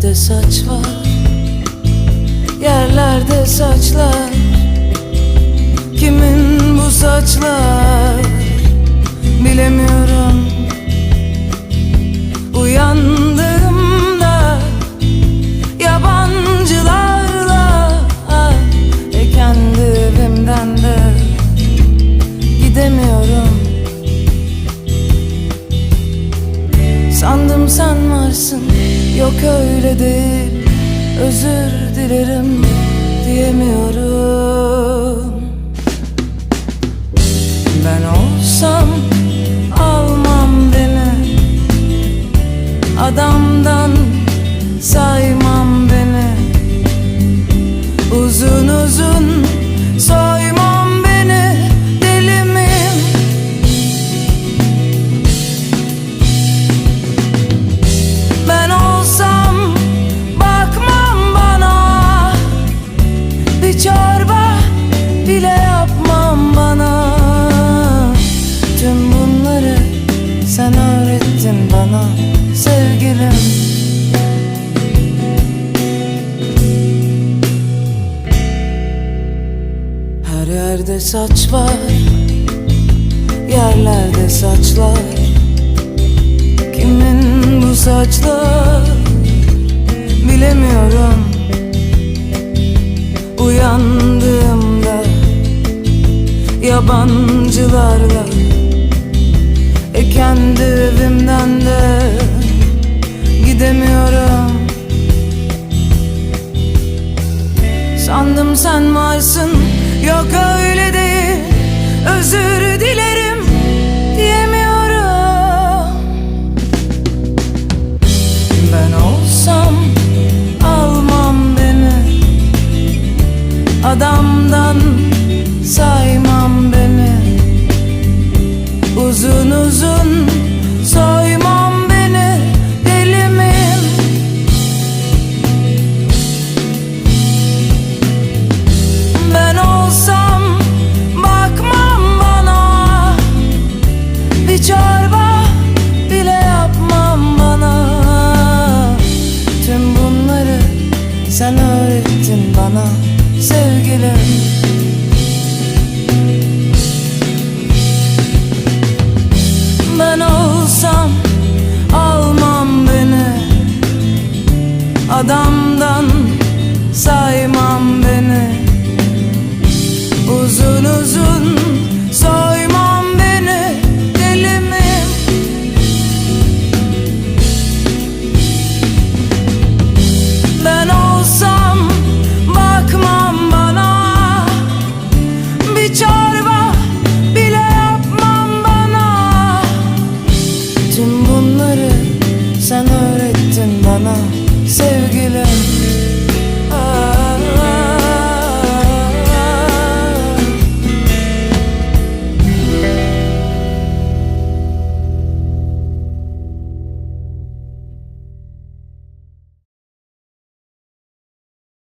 Yerlerde saç var Yerlerde saçlar. Kimin bu saçlar? Bilemiyorum sen varsın. Yok öyle değil Özür dilerim diyemiyorum. Ben olsam almam beni Adamdan saymam çorba bile yapmam bana. Tüm bunları sen öğrettin bana sevgilim. Her yerde saç var Yerlerde saçlar. Kimin bu saçlar Bilemiyorum Uyandığımda Yabancılarla E kendi evimden de Gidemiyorum. Sandım sen varsın Yok öyle değil Adamdan saymam beni. Uzun uzun soymam beni Deli miyim? Ben olsam bakmam bana. Bir çorba bile yapmam bana. Tüm bunları sen öğrettin bana sevgilim Ben olsam almam beni. Adamdan saymam beni. Uzun uzun bunları sen öğrettin bana sevgilim.